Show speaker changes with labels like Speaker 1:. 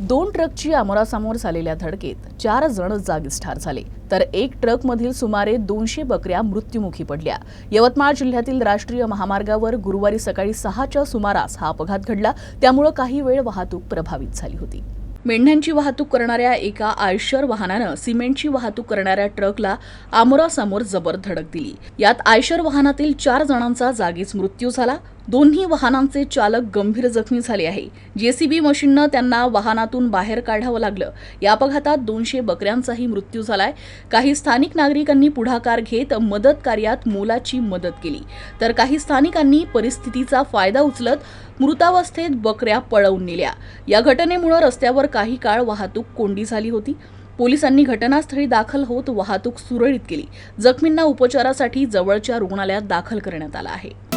Speaker 1: दोन ट्रकची आमोरासमोर झालेल्या धडकेत चार जण जागीच ठार झाले. तर एक ट्रकमधील सुमारे दोनशे बकऱ्या मृत्युमुखी पडल्या. यवतमाळ जिल्ह्यातील राष्ट्रीय महामार्गावर गुरुवारी सकाळी सहाच्या सुमारास हा अपघात घडला. त्यामुळे काही वेळ वाहतूक प्रभावित झाली होती. मेंढ्यांची वाहतूक करणाऱ्या एका आयशर वाहनानं सिमेंटची वाहतूक करणाऱ्या ट्रकला आमोरासमोर जबर धडक दिली. यात आयशर वाहनातील चार जणांचा जागीच मृत्यू झाला. दोन्ही वाहनांचे चालक गंभीर जखमी झाले आहे. जेसीबी मशीननं त्यांना वाहनातून बाहेर काढावं लागलं. या अपघातात दोनशे बकऱ्यांचाही मृत्यू झालाय. काही स्थानिक नागरिकांनी पुढाकार घेत मदत कार्यात मोलाची मदत केली. तर काही स्थानिकांनी परिस्थितीचा फायदा उचलत मृतावस्थेत बकऱ्या पळवून नेल्या. या घटनेमुळे रस्त्यावर काही काळ वाहतूक कोंडी झाली होती. पोलिसांनी घटनास्थळी दाखल होत वाहतूक सुरळीत केली. जखमींना उपचारासाठी जवळच्या रुग्णालयात दाखल करण्यात आलं आहे.